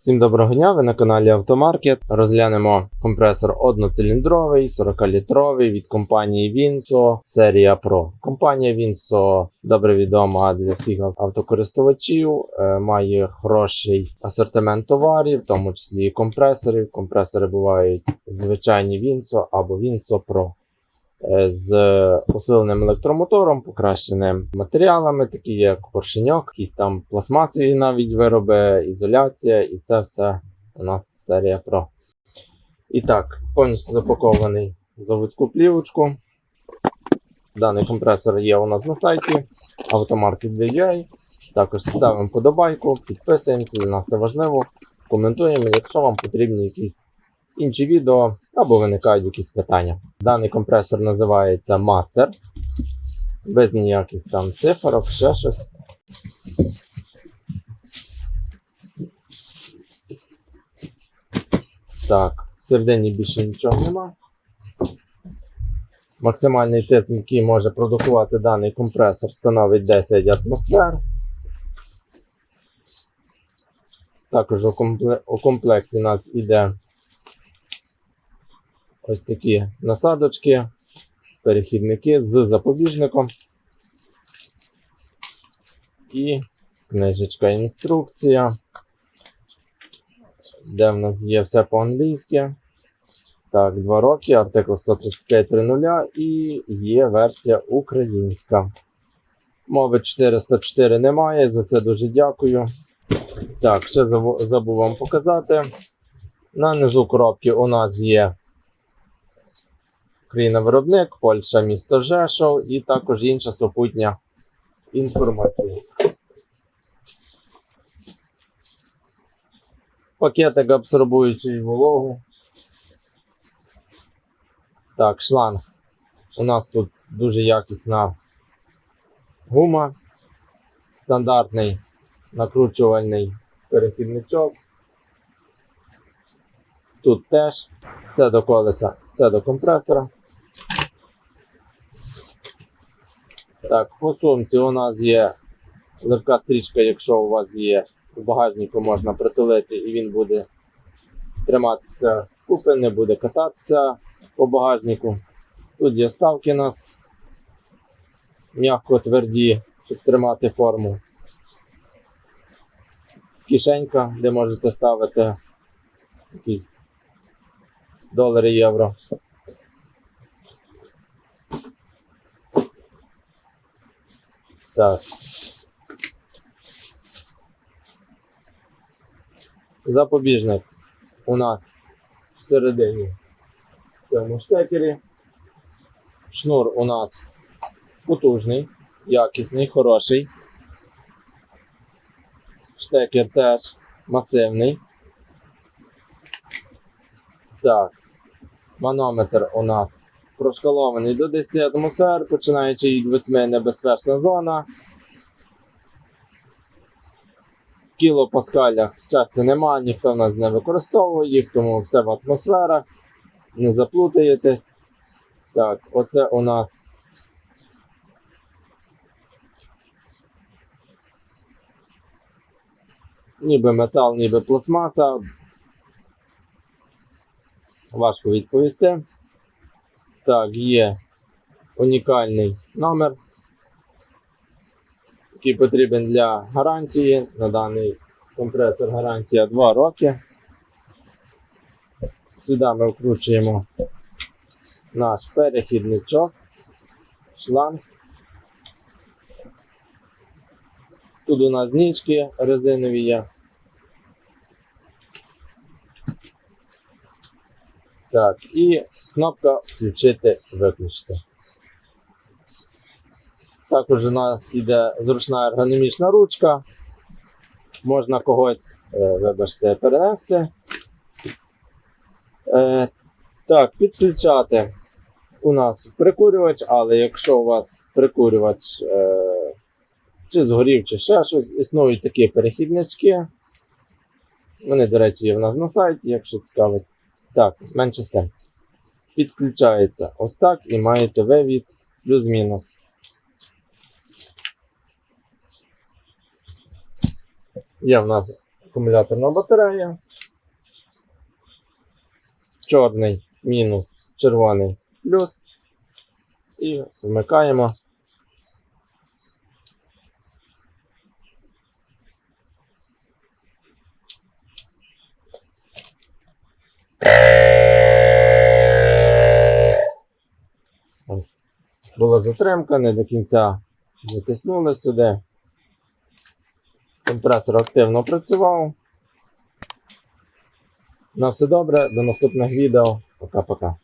Всім доброго дня! Ви на каналі Автомаркет. Розглянемо компресор одноциліндровий, 40-літровий від компанії Vinso серія Pro. Компанія Vinso добре відома для всіх автокористувачів, е, має хороший асортимент товарів, в тому числі і компресорів. Компресори бувають звичайні Vinso або Vinso Pro. Е, З посиленим електромотором, покращеним матеріалами, такі як поршеньок, якісь там пластмасові навіть вироби, ізоляція, і це все у нас серія Pro. І так, повністю запакований заводську плівочку. Даний компресор є у нас на сайті Automarket.ua. Також ставимо подобайку, підписуємося, для нас це важливо. Коментуємо, якщо вам потрібні якісь інші відео або виникають якісь питання. Даний компресор називається Master. Без ніяких там цифрок, ще щось. Так, всередині більше нічого нема. Максимальний тиск, який може продукувати даний компресор, становить 10 атмосфер. Також у, комплекті у нас іде ось такі насадочки, перехідники з запобіжником. І книжечка інструкція, де в нас є все по-англійськи. Так, 2 роки, артикл 135.3.0 і є версія українська. Мови 404 немає, за це дуже дякую. Так, ще забув вам показати. На низу коробки у нас є країна-виробник, Польща, місто Жешов і також інша супутня інформація. Пакетик абсорбуючий вологу. Так, шланг. У нас тут дуже якісна гума, стандартний накручувальний перехідничок. Тут теж це до колеса, це до компресора. Так, по сумці у нас є легка стрічка, якщо у вас є в багажнику, можна притулити і він буде триматися купи, не буде кататися по багажнику. Тут є вставки у нас м'яко тверді, щоб тримати форму. Кишенька, де можете ставити якісь долари, євро. Так. Запобіжник у нас всередині в цьому штекері. Шнур у нас потужний, якісний, хороший. Штекер теж масивний. Так, манометр у нас прошкалований до 10 атмосфер, починаючи від 8 небезпечна зона. Кілопаскалях щастя немає, ніхто в нас не використовує їх, тому все в атмосферах. Не заплутаєтесь. Так, оце у нас. Ніби метал, ніби пластмаса. Важко відповісти. Так, є унікальний номер, який потрібен для гарантії. На даний компресор гарантія 2 роки. Сюди ми вкручуємо наш перехідничок, шланг. Тут у нас нічки резинові є. Так, і кнопка включити виключити. Також у нас йде зручна ергономічна ручка. Можна когось, е, вибачте, перенести. Е, так, підключати у нас прикурювач, але якщо у вас прикурювач е, чи згорів, чи ще щось, існують такі перехіднички. Вони, до речі, є в нас на сайті, якщо цікавить. Так, менше з. Підключається ось так і маєте вивід плюс-мінус. Є в нас акумуляторна батарея. Чорний мінус, червоний плюс. І вмикаємо. Ось. Була затримка, не до кінця затиснули сюди. Компресор активно працював. На все добре, до наступних відео. Пока-пока.